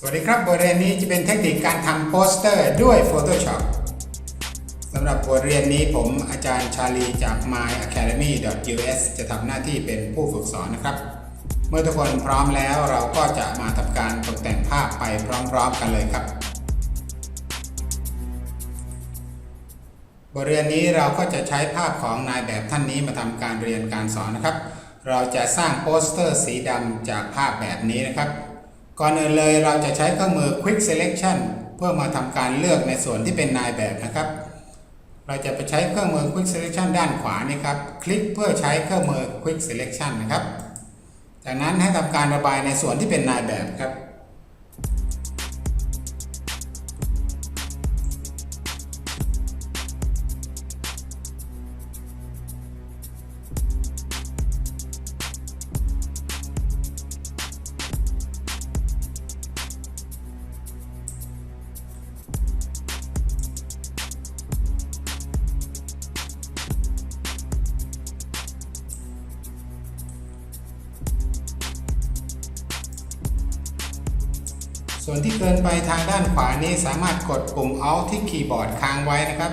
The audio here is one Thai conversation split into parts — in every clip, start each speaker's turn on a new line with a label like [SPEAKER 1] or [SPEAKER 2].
[SPEAKER 1] สวัสดีครับบทเรียนนี้จะเป็นเทคนิคการทำโปสเตอร์ด้วย Photoshop สำหรับบทเรียนนี้ผมอาจารย์ชาลีจาก myacademy.us จะทำหน้าที่เป็นผู้ฝึกสอนนะครับ เมื่อทุกคนพร้อมแล้วเราก็จะมาทำการตกแต่งภาพไปพร้อมๆกันเลยครับ บทเรียนนี้เราก็จะใช้ภาพของนายแบบท่านนี้มาทำการเรียนการสอนนะครับ เราจะสร้างโปสเตอร์สีดำจากภาพแบบนี้นะครับ ก่อนอื่นเลยเราจะใช้เครื่องมือ Quick Selection เพื่อมาทำการเลือกในส่วนที่เป็นนายแบบนะครับ เราจะไปใช้เครื่องมือ Quick Selection ด้านขวานี่ครับ คลิกเพื่อใช้เครื่องมือ Quick Selection นะครับ จากนั้นให้ทำการระบายในส่วนที่เป็นนายแบบครับ ส่วนที่เกินไปทางด้านขวานี้สามารถกดปุ่ม Alt ที่คีย์บอร์ดค้างไว้นะครับ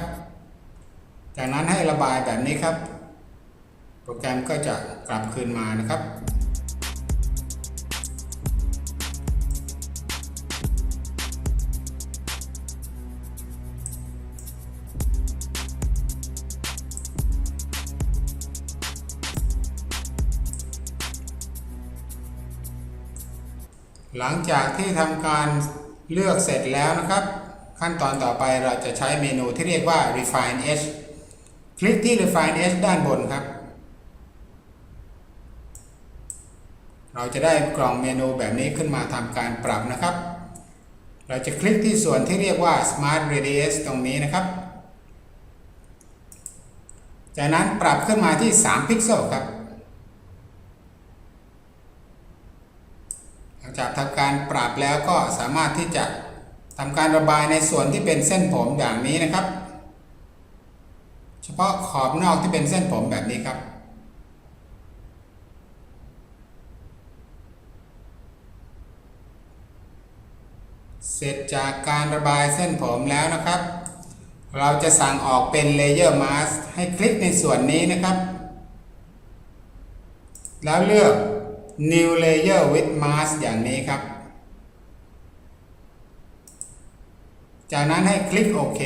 [SPEAKER 1] จากนั้นให้ระบายแบบนี้ครับ โปรแกรมก็จะกลับคืนมานะครับ หลังจากที่ทำการเลือกเสร็จแล้วนะครับ ขั้นตอนต่อไปเราจะใช้เมนูที่เรียกว่า refine edge คลิกที่ refine edge ด้านบนครับ เราจะได้กล่องเมนูแบบนี้ขึ้นมาทำการปรับนะครับ เราจะคลิกที่ส่วนที่เรียกว่า smart radius ตรงนี้นะครับ จากนั้นปรับขึ้นมาที่ 3 พิกเซลครับ ห ลังจากทำการปรับแล้วก็สามารถที่จะทำการระบายในส่วนที่เป็นเส้นผมอย่างนี้นะครับ เฉพาะขอบนอกที่เป็นเส้นผมแบบนี้ครับเสร็จจากการระบายเส้นผมแล้วนะครับ เราจะสั่งออกเป็นเลเยอร์มาสให้คลิกในส่วนนี้นะครับ แล้วเลือก New Layer with Mask อย่างนี้ครับ จากนั้นให้คลิกโอเค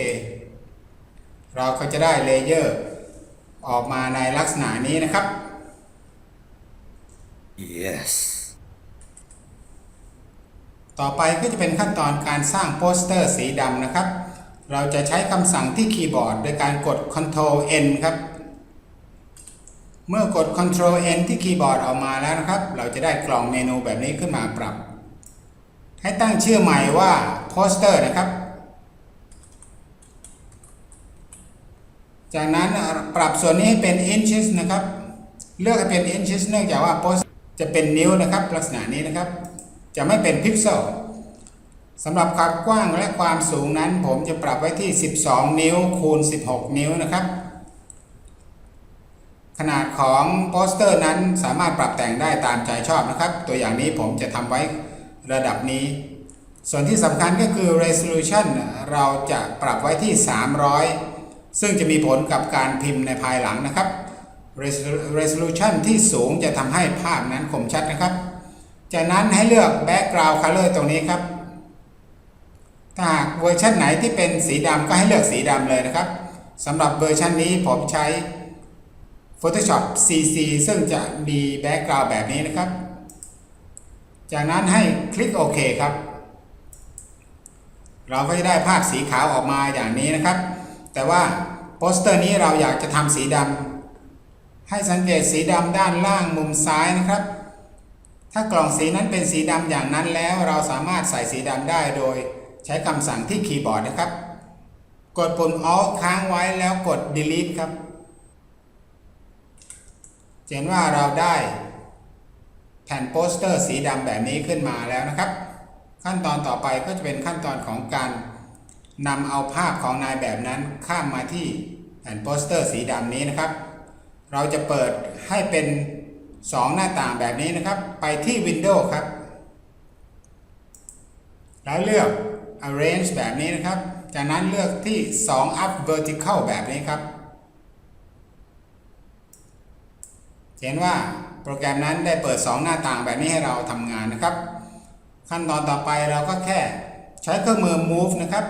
[SPEAKER 1] เราก็จะได้เลเยอร์ออกมาในลักษณะนี้นะครับ
[SPEAKER 2] Yes.
[SPEAKER 1] ต่อไปก็จะเป็นขั้นตอนการสร้างโปสเตอร์สีดำนะครับ เราจะใช้คำสั่งที่คีย์บอร์ดโดยการกด Ctrl N ครับ เมื่อกด Ctrl N ที่คีย์บอร์ดออกมาแล้วนะครับ เราจะได้กล่องเมนูแบบนี้ขึ้นมาปรับ ให้ตั้งชื่อใหม่ว่าโปสเตอร์นะครับ จากนั้นปรับส่วนนี้ให้เป็น inches นะครับ เลือกให้เป็น inches เนื่องจากว่าโปสจะเป็นนิ้วนะครับ ลักษณะนี้นะครับ จะไม่เป็นพิกเซลสำหรับความกว้างและความสูงนั้น ผมจะปรับไว้ที่ 12 นิ้วคูณ 16 นิ้วนะครับ ขนาดของโปสเตอร์นั้นสามารถปรับแต่งได้ตามใจชอบนะครับ ตัวอย่างนี้ผมจะทำไว้ระดับนี้ ส่วนที่สำคัญก็คือ resolution เราจะปรับไว้ที่ 300 ซึ่งจะมีผลกับการพิมพ์ในภายหลังนะครับ resolution ที่สูงจะทำให้ภาพนั้นคมชัดนะครับ จากนั้นให้เลือก background color ตรงนี้ครับ ถ้าหากเวอร์ชันไหนที่เป็นสีดำก็ให้เลือกสีดำเลยนะครับสำหรับเวอร์ชันนี้ผมใช้ Photoshop CC ซึ่งจะมีแบ็กกราวด์แบบนี้นะครับ จากนั้นให้คลิกโอเคครับ เราก็จะได้ภาพสีขาวออกมาอย่างนี้นะครับ แต่ว่าโปสเตอร์นี้เราอยากจะทำสีดำให้สังเกตสีดำด้านล่างมุมซ้ายนะครับ ถ้ากล่องสีนั้นเป็นสีดำอย่างนั้นแล้วเราสามารถใส่สีดำได้โดยใช้คำสั่งที่คีย์บอร์ดนะครับ กดปุ่ม Alt ค้างไว้แล้วกด Delete ครับ เห็นว่าเราได้แผ่นโปสเตอร์สีดำแบบนี้ขึ้นมาแล้วนะครับ ขั้นตอนต่อไปก็จะเป็นขั้นตอนของการนำเอาภาพของนายแบบนั้นข้ามมาที่แผ่นโปสเตอร์สีดำนี้นะครับ เราจะเปิดให้เป็น 2 หน้าต่างแบบนี้นะครับ ไปที่ Windows ครับ แล้วเลือก arrange แบบนี้นะครับ จากนั้นเลือกที่ 2 up vertical แบบนี้ครับ เห็นว่าโปรแกรมนั้นได้เปิด 2 หน้าต่างแบบนี้ให้เราทำงานนะครับ ขั้นตอนต่อไปเราก็แค่ใช้เครื่องมือ move นะครับ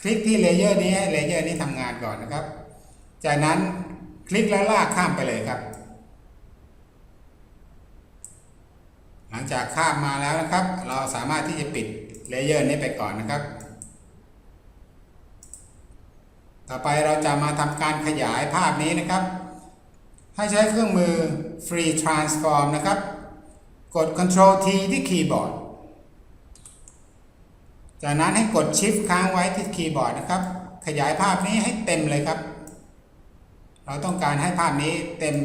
[SPEAKER 1] คลิกที่เลเยอร์นี้ให้เลเยอร์นี้ทำงานก่อนนะครับ จากนั้นคลิกแล้วลากข้ามไปเลยครับ หลังจากข้ามมาแล้วนะครับ เราสามารถที่จะปิดเลเยอร์นี้ไปก่อนนะครับ ต่อไปเราจะมาทำการขยายภาพนี้นะครับ ให้ใช้เครื่องมือ Free Transform นะครับ กด Ctrl T ที่คีย์บอร์ด จากนั้นให้กด Shift ค้างไว้ที่คีย์บอร์ดนะครับ ขยายภาพนี้ให้เต็มเลยครับ เราต้องการให้ภาพนี้เต็ม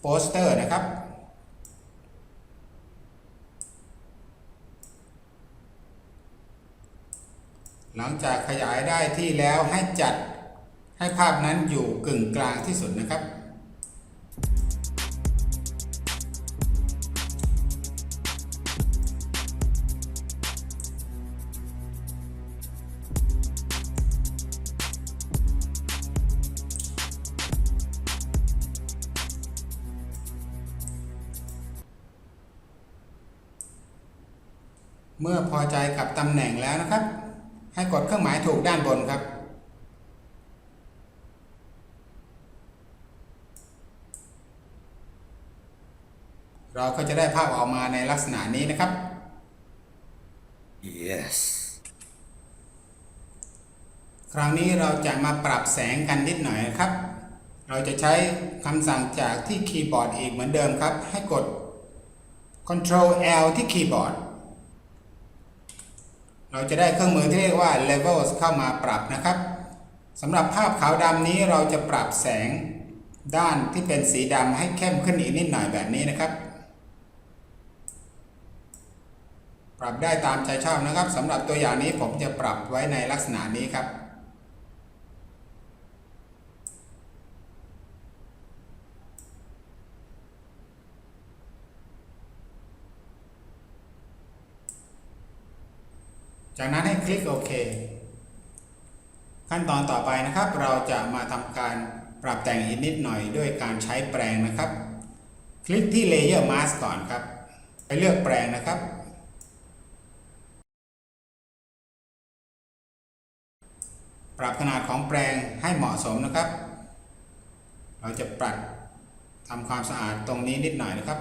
[SPEAKER 1] โปสเตอร์นะครับหลังจากขยายได้ที่แล้วให้จัด ให้ภาพนั้นอยู่กึ่งกลางที่สุดนะครับ เมื่อพอใจกับตำแหน่งแล้วนะครับ ให้กดเครื่องหมายถูกด้านบนครับ เราก็จะได้ภาพออกมาในลักษณะนี้นะครับ
[SPEAKER 2] Yes.
[SPEAKER 1] คราวนี้เราจะมาปรับแสงกันนิดหน่อยนะครับ เราจะใช้คำสั่งจากที่คีย์บอร์ดอีกเหมือนเดิมครับ ให้กด Ctrl L ที่คีย์บอร์ด เราจะได้เครื่องมือที่เรียกว่า Levels เข้ามาปรับนะครับสำหรับภาพขาวดำนี้เราจะปรับแสงด้านที่เป็นสีดำให้เข้มขึ้นอีกนิดหน่อยแบบนี้นะครับ ปรับได้ตามใจชอบนะครับสำหรับตัวอย่างนี้ผมจะปรับไว้ในลักษณะนี้ครับ จากนั้นให้คลิกโอเค ขั้นตอนต่อไปนะครับ เราจะมาทำการปรับแต่งอีกนิดหน่อยด้วยการใช้แปรงนะครับ คลิกที่ Layer Mask ก่อนครับ ไปเลือกแปรงนะครับ ปรับขนาดของแปรงให้เหมาะสมนะครับ เราจะปรับทำความสะอาดตรงนี้นิดหน่อยนะครับ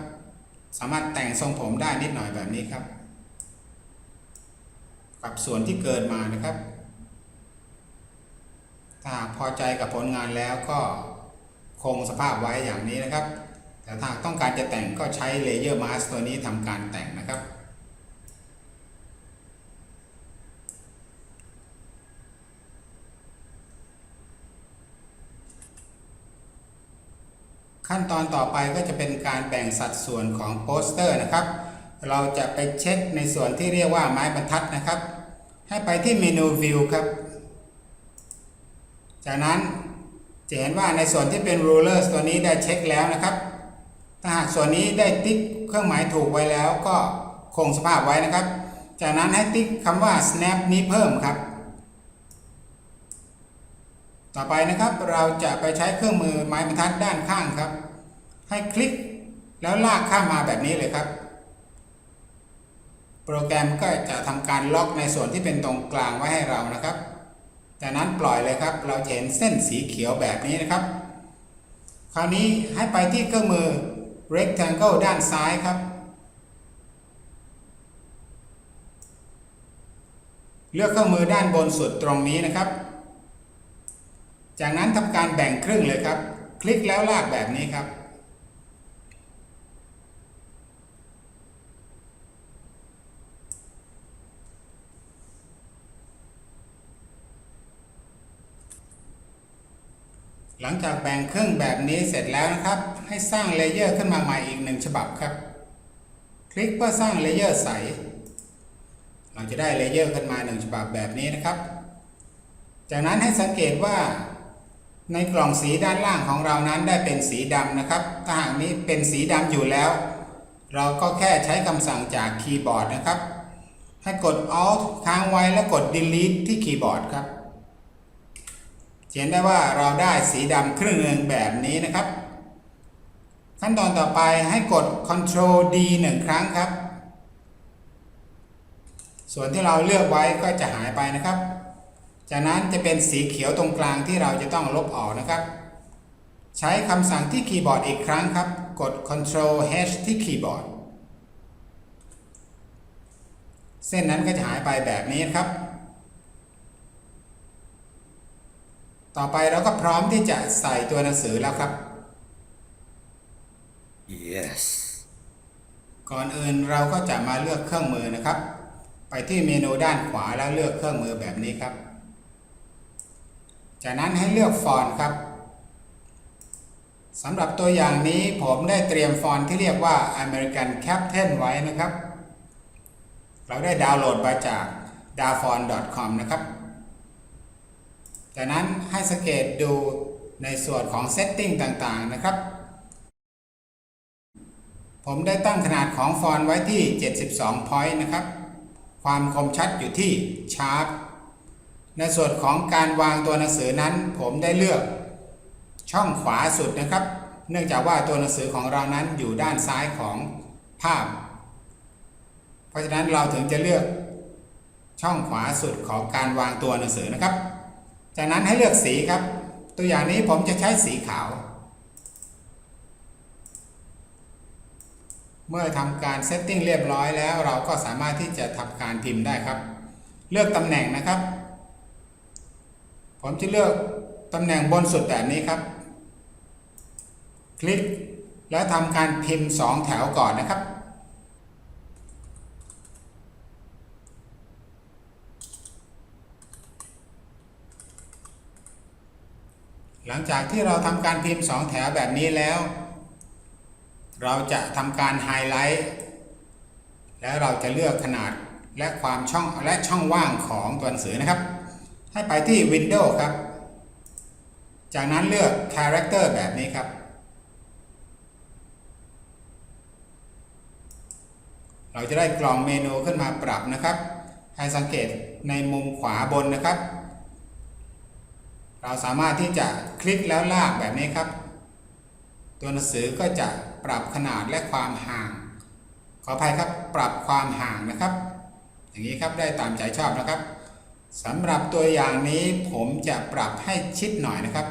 [SPEAKER 1] สามารถแต่งทรงผมได้นิดหน่อยแบบนี้ครับกับส่วนที่เกินมานะครับ ถ้าพอใจกับผลงานแล้วก็คงสภาพไว้อย่างนี้นะครับ แต่ถ้าต้องการจะแต่งก็ใช้เลเยอร์มาสตัวนี้ทำการแต่งนะครับ ขั้นตอนต่อไปก็จะเป็นการแบ่งสัดส่วนของโปสเตอร์นะครับ เราจะไปเช็คในส่วนที่เรียกว่าไม้บรรทัดนะครับ ให้ไปที่เมนู View ครับ จากนั้นจะเห็นว่าในส่วนที่เป็น rulers ตัวนี้ได้เช็คแล้วนะครับ ถ้าหากส่วนนี้ได้ติ๊กเครื่องหมายถูกไว้แล้วก็คงสภาพไว้นะครับ จากนั้นให้ติ๊กคำว่า snap นี้เพิ่มครับ ต่อไปนะครับเราจะไปใช้เครื่องมือไม้บรรทัดด้านข้างครับ ให้คลิกแล้วลากข้ามมาแบบนี้เลยครับ โปรแกรมก็จะทำการล็อกในส่วนที่เป็นตรงกลางไว้ให้เรานะครับจากนั้นปล่อยเลยครับ เราเห็นเส้นสีเขียวแบบนี้นะครับ คราวนี้ให้ไปที่เครื่องมือ rectangle ด้านซ้ายครับ เลือกเครื่องมือด้านบนสุดตรงนี้นะครับ จากนั้นทำการแบ่งครึ่งเลยครับ คลิกแล้วลากแบบนี้ครับ หลังจากแบ่งครึ่งแบบนี้เสร็จแล้วนะครับ ให้สร้างเลเยอร์ขึ้นมาใหม่อีกหนึ่งฉบับครับ คลิกเพื่อสร้างเลเยอร์ใส เราจะได้เลเยอร์ขึ้นมาหนึ่งฉบับแบบนี้นะครับ จากนั้นให้สังเกตว่า ในกล่องสีด้านล่างของเรานั้นได้เป็นสีดำนะครับ ถ้าหากนี้เป็นสีดำอยู่แล้ว เราก็แค่ใช้คำสั่งจากคีย์บอร์ดนะครับ ให้กด Alt ค้างไว้แล้วกด Delete ที่คีย์บอร์ดครับจะเห็นได้ว่าเราได้สีดำครึ่งหนึ่งแบบนี้นะครับ ขั้นตอนต่อไปให้กด Ctrl D หนึ่งครั้งครับ ส่วนที่เราเลือกไว้ก็จะหายไปนะครับ จากนั้นจะเป็นสีเขียวตรงกลางที่เราจะต้องลบออกนะครับ ใช้คำสั่งที่คีย์บอร์ดอีกครั้งครับ กด Ctrl H ที่คีย์บอร์ด เส้นนั้นก็จะหายไปแบบนี้นะครับ ต่อไปเราก็พร้อมที่จะใส่ตัวหนังสือแล้วครับ
[SPEAKER 2] Yes.
[SPEAKER 1] ก่อนอื่นเราก็จะมาเลือกเครื่องมือนะครับ ไปที่เมนูด้านขวาแล้วเลือกเครื่องมือแบบนี้ครับ จากนั้นให้เลือกฟอนต์ครับสำหรับตัวอย่างนี้ผมได้เตรียมฟอนต์ที่เรียกว่า American Captain ไว้นะครับ เราได้ดาวน์โหลดมาจาก d a f o n c o m นะครับ จากนั้นให้สังเกตดูในส่วนของ Setting ต่างๆนะครับ ผมได้ตั้งขนาดของฟอนต์ไว้ที่ 72 point นะครับ ความคมชัดอยู่ที่ Sharp ในส่วนของการวางตัวหนังสือนั้นผมได้เลือกช่องขวาสุดนะครับ เนื่องจากว่าตัวหนังสือของเรานั้นอยู่ด้านซ้ายของภาพ เพราะฉะนั้นเราถึงจะเลือกช่องขวาสุดของการวางตัวหนังสือนะครับ จากนั้นให้เลือกสีครับ ตัวอย่างนี้ผมจะใช้สีขาว เมื่อทำการเซตติ้งเรียบร้อยแล้วเราก็สามารถที่จะทำการพิมพ์ได้ครับ เลือกตำแหน่งนะครับ ผมจะเลือกตำแหน่งบนสุดแบบนี้ครับ คลิกแล้วทำการพิมพ์ 2 แถวก่อนนะครับ หลังจากที่เราทำการพิมพ์ 2 แถวแบบนี้แล้ว เราจะทำการไฮไลท์แล้วเราจะเลือกขนาดและความช่องและช่องว่างของตัวหนังสือนะครับ ให้ไปที่ Windows ครับ จากนั้นเลือก Character แบบนี้ครับ เราจะได้กล่องเมนูขึ้นมาปรับนะครับ ให้สังเกตในมุมขวาบนนะครับ เราสามารถที่จะคลิกแล้วลากแบบนี้ครับ ตัวหนังสือก็จะปรับขนาดและความห่าง ขออภัยครับ ปรับความห่างนะครับ อย่างนี้ครับได้ตามใจชอบนะครับ สำหรับตัวอย่างนี้ผมจะปรับให้ชิดหน่อยนะครับ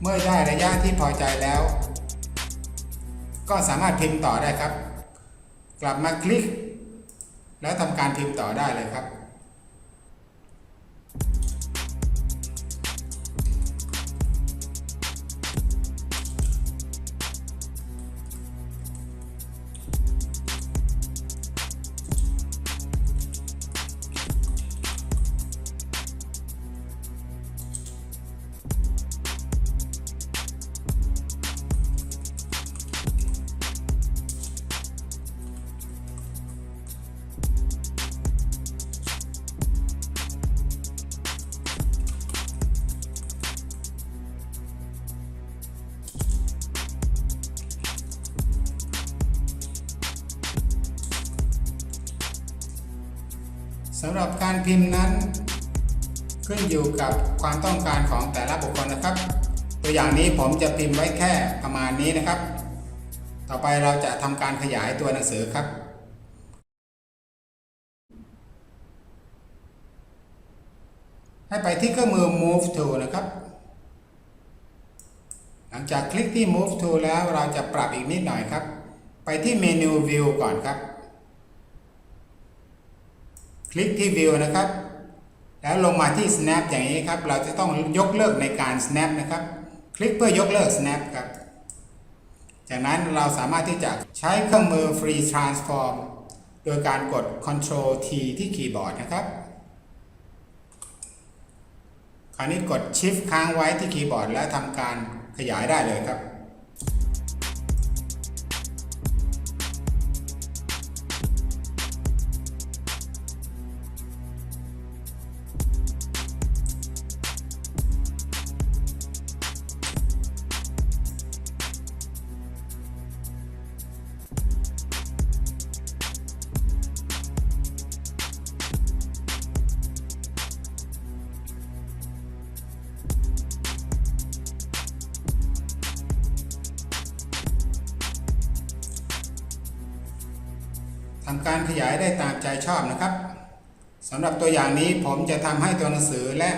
[SPEAKER 1] เมื่อได้ระยะที่พอใจแล้ว ก็สามารถพิมพ์ต่อได้ครับ กลับมาคลิก แล้วทำการพิมพ์ต่อได้เลยครับำหรับการพิมพ์นั้น ขึ้นอยู่กับความต้องการของแต่ละบุคคลนะครับ ตัวอย่างนี้ผมจะพิมพ์ไว้แค่ประมาณนี้นะครับ ต่อไปเราจะทำการขยายตัวหนังสือครับให้ไปที่เครื่องมือ move to นะครับ หลังจากคลิกที่ move to แล้วเราจะปรับอีกนิดหน่อยครับ ไปที่เมนู view ก่อนครับ คลิกที่ View นะครับ แล้วลงมาที่ Snap อย่างนี้ครับ เราจะต้องยกเลิกในการ Snap นะครับ คลิกเพื่อยกเลิก Snap ครับ จากนั้นเราสามารถที่จะใช้เครื่องมือ Free Transform โดยการกด Ctrl T ที่คีย์บอร์ดนะครับคราวนี้กด Shift ค้างไว้ที่คีย์บอร์ดแล้วทำการขยายได้เลยครับ การขยายได้ตามใจชอบนะครับสำหรับตัวอย่างนี้ผมจะทำให้ตัวหนังสือและ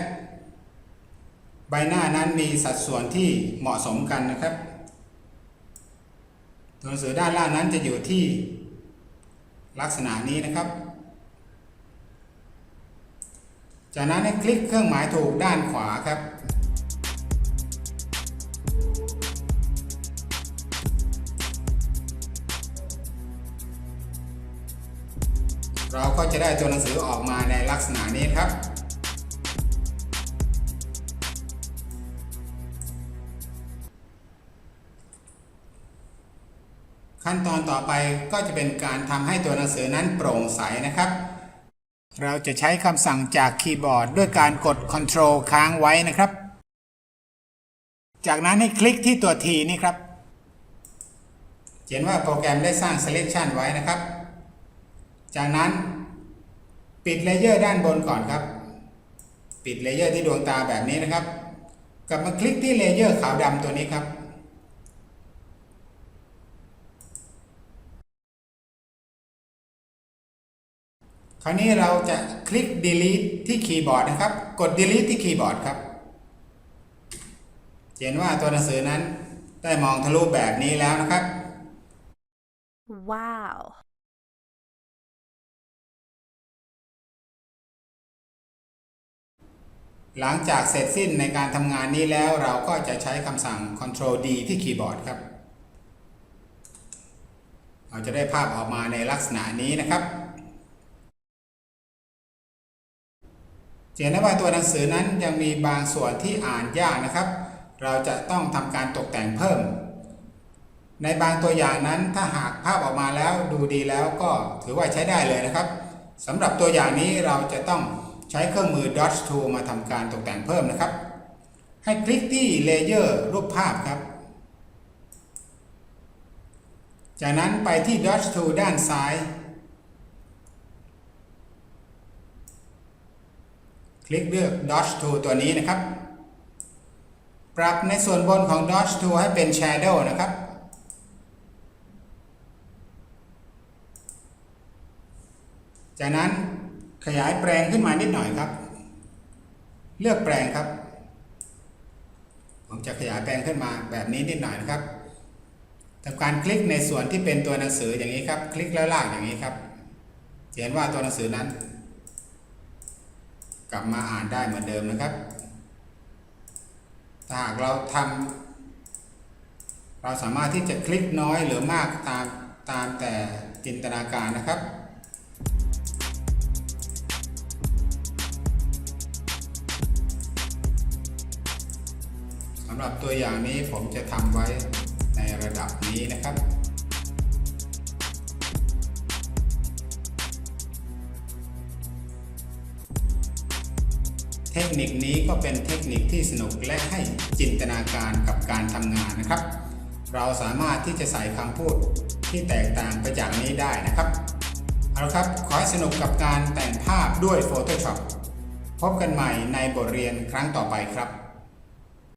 [SPEAKER 1] ใบหน้านั้นมีสัดส่วนที่เหมาะสมกันนะครับ ตัวหนังสือด้านล่างนั้นจะอยู่ที่ลักษณะนี้นะครับ จากนั้นให้คลิกเครื่องหมายถูกด้านขวาครับ เราก็จะได้ตัวหนังสือออกมาในลักษณะนี้ครับ ขั้นตอนต่อไปก็จะเป็นการทำให้ตัวหนังสือนั้นโปร่งใสนะครับ เราจะใช้คำสั่งจากคีย์บอร์ดด้วยการกด Ctrl ค้างไว้นะครับ จากนั้นให้คลิกที่ตัว T นี่ครับเห็นว่าโปรแกรมได้สร้าง selection ไว้นะครับ จากนั้นปิดเลเยอร์ด้านบนก่อนครับ ปิดเลเยอร์ที่ดวงตาแบบนี้นะครับ กลับมาคลิกที่เลเยอร์ขาวดำตัวนี้ครับ คราวนี้เราจะคลิก delete ที่คีย์บอร์ดนะครับ กด delete ที่คีย์บอร์ดครับ เห็นว่าตัวหนังสือนั้นได้มองทะลุแบบนี้แล้วนะครับ
[SPEAKER 2] Wow.
[SPEAKER 1] หลังจากเสร็จสิ้นในการทำงานนี้แล้วเราก็จะใช้คำสั่ง Ctrl D ที่คีย์บอร์ดครับ เราจะได้ภาพออกมาในลักษณะนี้นะครับเห็นได้ว่าตัวหนังสือนั้นยังมีบางส่วนที่อ่านยากนะครับ เราจะต้องทำการตกแต่งเพิ่ม ในบางตัวอย่างนั้นถ้าหากภาพออกมาแล้วดูดีแล้วก็ถือว่าใช้ได้เลยนะครับสำหรับตัวอย่างนี้เราจะต้อง ใช้เครื่องมือ Dodge Tool มาทำการตกแต่งเพิ่มนะครับ ให้คลิกที่เลเยอร์รูปภาพครับ จากนั้นไปที่ Dodge Tool ด้านซ้าย คลิกเลือก Dodge Tool ตัวนี้นะครับ ปรับในส่วนบนของ Dodge Tool ให้เป็น Shadow นะครับจากนั้น ขยายแปลงขึ้นมานิดหน่อยครับ เลือกแปลงครับ ผมจะขยายแปลงขึ้นมาแบบนี้นิดหน่อยนะครับทำการคลิกในส่วนที่เป็นตัวหนังสืออย่างนี้ครับ คลิกแล้วลากอย่างนี้ครับเห็นว่าตัวหนังสือนั้น กลับมาอ่านได้เหมือนเดิมนะครับถ้าหากเราทำเราสามารถที่จะคลิกน้อยหรือมากตามตามแต่จินตนาการนะครับ หรับตัวอย่างนี้ผมจะทำไว้ในระดับนี้นะครับ เทคนิคนี้ก็เป็นเทคนิคที่สนุกและให้จินตนาการกับการทำงานนะครับ เราสามารถที่จะใส่คำพูดที่แตกต่างไปจากนี้ได้นะครับ เอาละครับ ขอให้สนุกกับการแต่งภาพด้วย Photoshop พบกันใหม่ในบทเรียนครั้งต่อไปครับ